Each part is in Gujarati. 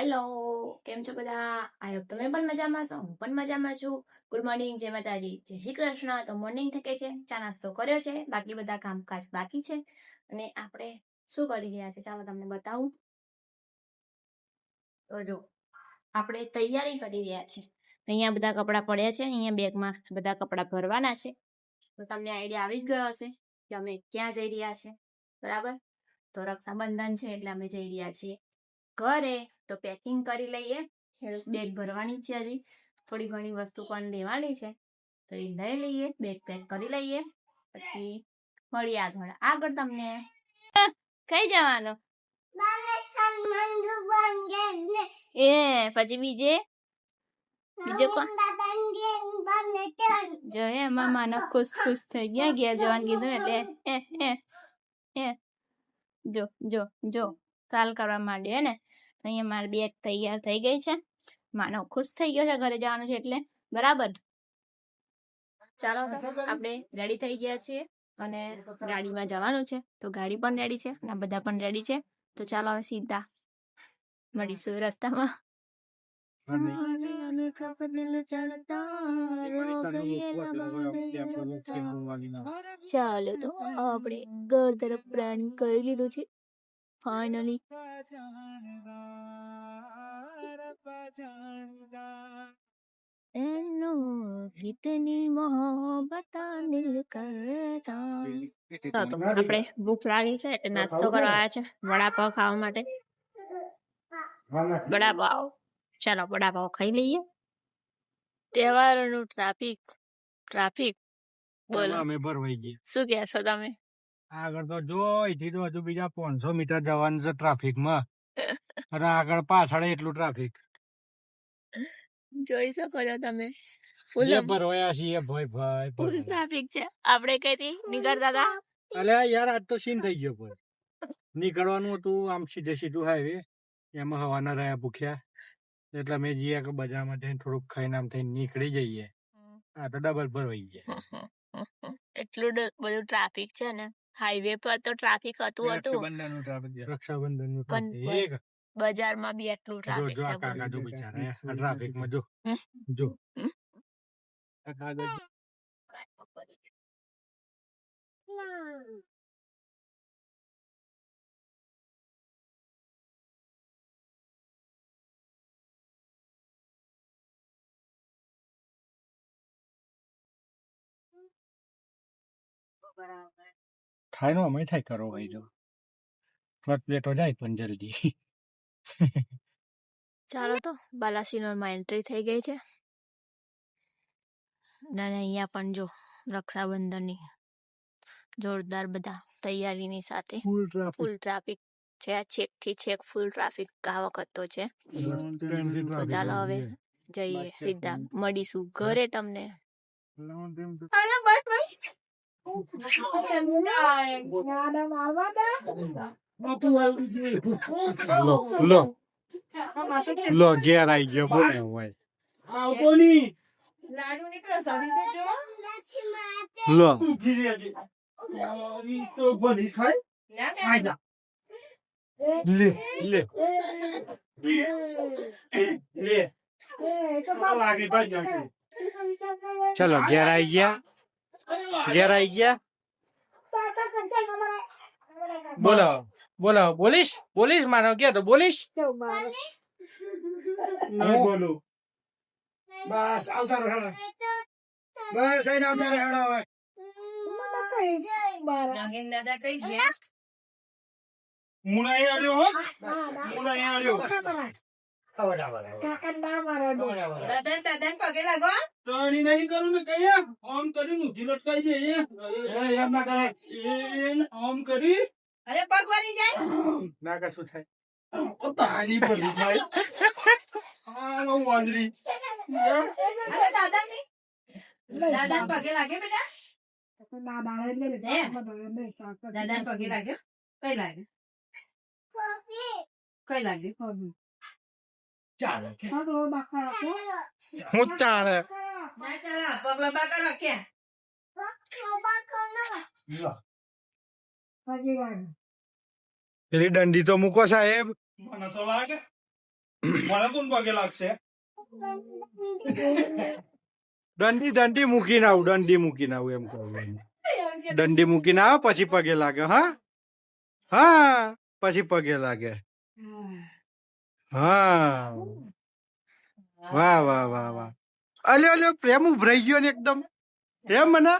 હેલો, કેમ છો બધા? આઈ હોપ તમે પણ મજામાં છો, હું પણ મજામાં છું. ગુડ મોર્નિંગ, જય માતાજી. જય શ્રી કૃષ્ણ. તો મોર્નિંગ થકે છે, ચા નાસ્તો કર્યો છે, બાકી બધા કામકાજ બાકી છે. અને આપણે શું કરી રહ્યા છે? ચાલો તમને બતાવું. તો જો, આપણે તૈયારી કરી રહ્યા છે અહીંયા બધા કપડાં પડ્યા છે, અહીંયા બેગમાં બધા કપડાં ભરવાના છે. તો તમને આઈડિયા આવી જ ગયો હશે કે અમે ક્યાં જઈ રહ્યા છે બરાબર? તો રક્ષાબંધન છે એટલે અમે જઈ રહ્યા છીએ. ઘરે તો પેકિંગ કરી લઈએ. બેગ ભરવાની છે હજી. થોડી ઘણી વસ્તુ પણ લેવાની છે. તો એ લઈ લઈએ બેગ પેક કરી લઈએ. પછી મળીએ આગળ. આગળ તમને કઈ જવાનો? એ, પછી બીજે? બીજો કોણ? જો એ મામાનો ખુશ ખુશ થઈ ગયા. ગયા જવાનું કીધું એટલે. એ જો જો જો. ચાલ કરવા માંડ્યો ને? અહીંયા મારી બેગ તૈયાર થઈ ગઈ છે. માનો ખુશ થઈ ગયો છે ઘરે જવાનું છે એટલે. બરાબર? ચાલો આપણે રેડી થઈ ગયા છીએ અને ગાડીમાં જવાનું છે. તો ગાડી પણ રેડી છે અને બધા પણ રેડી છે. તો ચાલો હવે સીધા મળીશું રસ્તામાં. ચાલો તો આપણે ઘર તરફ પ્લાનિંગ કરી લીધું છે. ફાઇનલી એનો ગીતની મોહબ્બત દિલ કરતા તો આપણે ભૂખ લાગી છે એટલે નાસ્તો કરવા આવ્યા છે વડાપાવ ખાવા માટે વડાપાવ ચાલો વડાપાવ ખાઈ લઈએ તહેવારોનું ટ્રાફિક ટ્રાફિક બોલો। અમે ભરવાઈ ગયા શું કહો છો તમે? આગળ તો જો અહીંથી તો હજુ બીજા પાંચસો મીટર જવાનું છે ટ્રાફિકમાં. અને આગળ પાછળ એટલું ટ્રાફિક. જોઈ શકો છો તમે. ફૂલ ભરવાયા છીએ ભાઈ ભાઈ ફૂલ ટ્રાફિક છે. આપણે કઈથી નીકળતા હતા? અલે યાર આજ તો સીન થઈ ગયો ભાઈ નીકળવાનું હતું આમ સીધે સીધું હાઈવે એમાં હવાના રહ્યા ભૂખ્યા. એટલે અમે જઈએ કે બજારમાં જઈને થોડુંક ખાઈને આમ થઈને નીકળી જઈએ. આ તો ડબલ ભરવાઈ ગયા. એટલું બધું ટ્રાફિક છે ને? હાઈવે પર તો ટ્રાફિક હતું હતું રક્ષાબંધનનું પણ ટ્રાફિક બજારમાં બી એટલું જો ટ્રાફિક જો છે આ કાકા જો બોલો. બિચારા આ ટ્રાફિકમાં જો જો હમ? આ કાકા થાય નો અમે થાય કરો ભાઈ જો ફ્લટ પ્લેટો જાય પણ જલ્દી. ચાલો તો બાલાસિનોરમાં એન્ટ્રી થઈ ગઈ છે. અને અહીંયા પણ જો રક્ષાબંધનની જોરદાર બધા તૈયારીની સાથે ફૂલ ટ્રાફિક ફૂલ ટ્રાફિક છે છેકથી છેક ફૂલ ટ્રાફિક આ વખત તો છે તો ચાલો હવે જઈએ સીધા મળીશું ઘરે તમને. લો લો લો ઘેર આવી ગયો બોલે હોય આવતો ની લો લે લે લે ચલો, ઘેર આવી ગયા. ઘેર આવી ગયા બોલાવો બોલાવો. બોલીશ? બોલીશ માનો કે તો બોલીશ? બસ આવતા રહો હેડો. બસ અહીં આવતા રહો હેડો હવે. હું? નહીં આવ્યો. હો હું નહીં આવ્યો તણી નહીં કરું ને કયા આમ કરી ઊંચી લટકાઈ દે એ એમ ના કરાય એ આમ કરી અરે પગ વળી જાય ના કશું થાય ઓ તારી પડી ભાઈ આ નો વાંદરી અરે દાદા ની દાદા પગે લાગે બેટા દાદા પગે લાગ્યો કઈ લાગે કઈ લાગે ચાલે કે હું ચાલે ના ચાલો પગ લંબા કરો ક્યાં લો. પેલી દંડી તો મૂકો સાહેબ મને તો લાગે મને કોણ પગે લાગશે દંડી દંડી મૂકીને આવું દંડી મૂકીને આવું એમ કહું એમ. દંડી મૂકીને આવો પછી પગે લાગે હા હા પછી પગે લાગે હા. વાહ વાહ વાહ વાહ. અલ્યો અલ્યો પ્રેમ ઉભરાઈ ગયો ને એકદમ. એમ મને?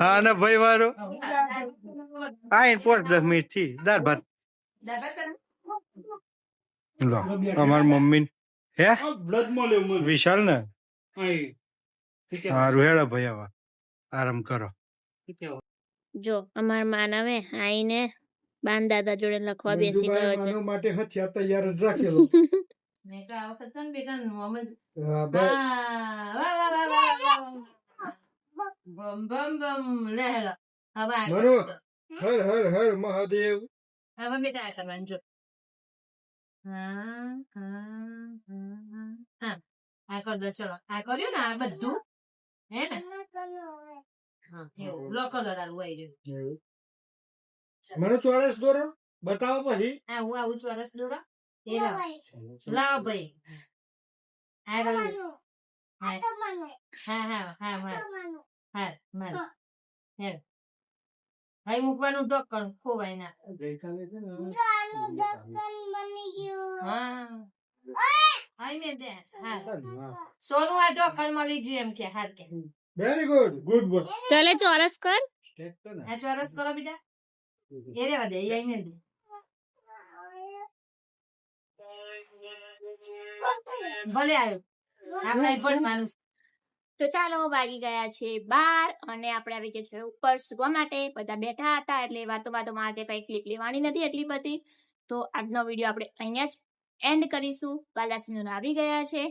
હા ને ભાઈ વારો આ એને પોટ દસ મિનિટથી. દાળ ભાત લો અમાર મમ્મી હે? વિશાલ ને? અહીં. ઠીક હારું હેડો ભાઈ આવા. આરામ કરો. જો અમાર માનવે આઈને બાન દાદા જોડે લખવા બેસી ગયો છે. માટે હથિયાર તૈયાર જ રાખેલો. મેં તો આ વખત ને બેટા નોમ હા, વાહ, વાહ, વાહ, વાહ, વાહ. બમ બમ બમ લે હવે આ હર હર હર મહાદેવ. હવે બેટા આ કરવાનું જો. હા હા આ કર દો ચલો. આ કર્યું ને આ બધું? હે ને? હા. લો કલર આવી રહ્યું. મને ચોરસ દોરો બતાવો પછી. હું આવું ચોરસ દોરો. એ લાવ ભાઈ. રહ્યું. હા હા. હા હા હા હા. માર. હે ભાઈ મૂકવાનું ખોવાય ના. હા. હાઈ મેં દે. હા. સોનું આ ઢક્કણ મળી ગયું એમ કે હાર કે. વેરી ગુડ ગુડ ચલે ચોરસ કર. આ ચોરસ કરો બીજા. એ રેવા દે એ દે ભલે આવ્યો આપણે પણ માનું તો ચાલો વાગી ગયા છે બાર અને આપણે આવી ગયા છે ઉપર સુવા માટે. બધા બેઠા હતા એટલે વાતો વાતોમાં આજે કઈ ક્લિપ લેવાની નથી એટલી બધી. તો આજનો વીડિયો આપણે અહીંયા જ એન્ડ કરીશું. બાલાસિંહ આવી ગયા છે.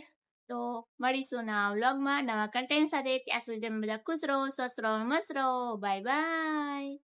તો મળીશું નવા વ્લોગમાં નવા કન્ટેન્ટ સાથે. ત્યાં સુધી તમે બધા ખુશ રહો સ્વસ્થ રહો મસ્ત રહો. Bye bye